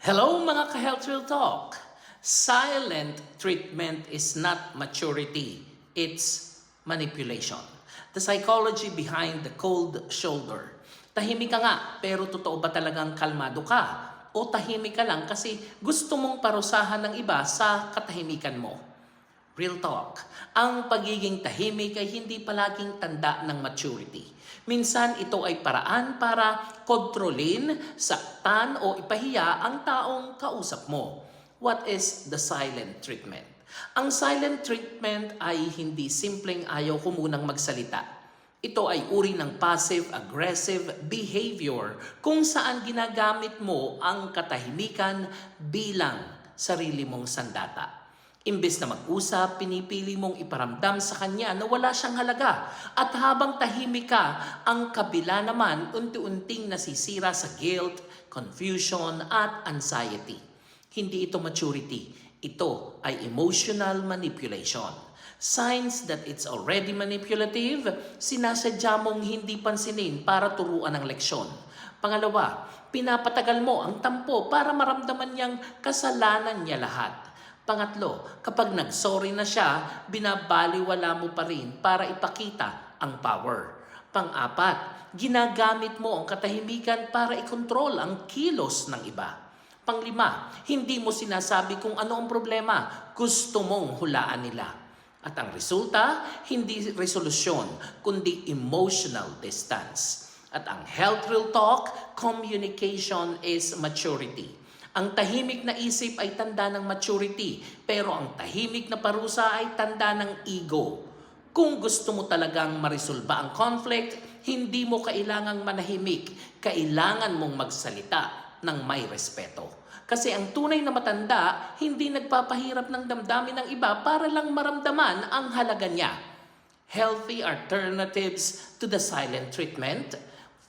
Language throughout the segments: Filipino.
Hello mga ka-Health Real Talk! Silent treatment is not maturity, it's manipulation. The psychology behind the cold shoulder. Tahimik ka nga, pero totoo ba talagang kalmado ka? O tahimik ka lang kasi gusto mong parusahan ng iba sa katahimikan mo? Real talk. Ang pagiging tahimik ay hindi palaging tanda ng maturity. Minsan ito ay paraan para kontrolin, saktan o ipahiya ang taong kausap mo. What is the silent treatment? Ang silent treatment ay hindi simpleng ayaw ko munang magsalita. Ito ay uri ng passive-aggressive behavior kung saan ginagamit mo ang katahimikan bilang sarili mong sandata. Imbes na mag-usap, pinipili mong iparamdam sa kanya na wala siyang halaga. At habang tahimik ka, ang kabila naman unti-unting nasisira sa guilt, confusion, at anxiety. Hindi ito maturity. Ito ay emotional manipulation. Signs that it's already manipulative, sinasadya mong hindi pansinin para turuan ng leksyon. Pangalawa, pinapatagal mo ang tampo para maramdaman niyang kasalanan niya lahat. Pangatlo, kapag nag-sorry na siya, binabaliwala mo pa rin para ipakita ang power. Pang-apat, ginagamit mo ang katahimikan para ikontrol ang kilos ng iba. Panglima, hindi mo sinasabi kung ano ang problema, gusto mong hulaan nila. At ang resulta, hindi resolusyon, kundi emotional distance. At ang health real talk, communication is maturity. Ang tahimik na isip ay tanda ng maturity, pero ang tahimik na parusa ay tanda ng ego. Kung gusto mo talagang marisolba ang conflict, hindi mo kailangang manahimik, kailangan mong magsalita ng may respeto. Kasi ang tunay na matanda, hindi nagpapahirap ng damdamin ng iba para lang maramdaman ang halaga niya. Healthy alternatives to the silent treatment.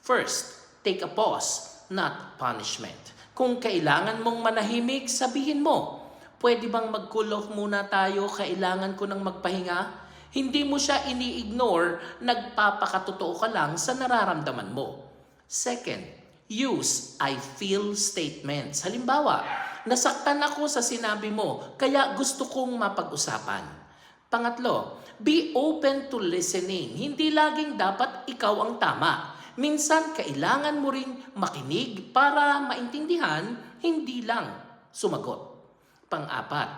First, take a pause, not punishment. Kung kailangan mong manahimik, sabihin mo, pwede bang mag-cool off muna tayo, kailangan ko nang magpahinga? Hindi mo siya ini-ignore, nagpapakatotoo ka lang sa nararamdaman mo. Second, use I feel statements. Halimbawa, nasaktan ako sa sinabi mo, kaya gusto kong mapag-usapan. Pangatlo, be open to listening. Hindi laging dapat ikaw ang tama. Minsan, kailangan mo ring makinig para maintindihan, hindi lang sumagot. Pang-apat,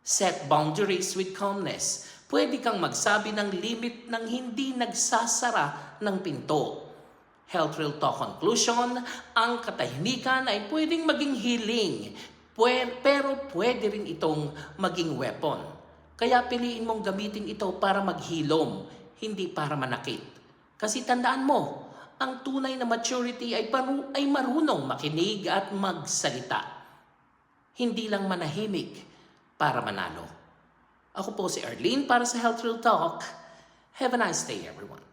set boundaries with calmness. Pwede kang magsabi ng limit ng hindi nagsasara ng pinto. Health Real Talk Conclusion, ang katahimikan ay pwedeng maging healing, pero pwede rin itong maging weapon. Kaya piliin mong gamitin ito para maghilom, hindi para manakit. Kasi tandaan mo, ang tunay na maturity ay, paru- ay marunong makinig at magsalita. Hindi lang manahimik para manalo. Ako po si Arlene para sa Health Real Talk. Have a nice day everyone.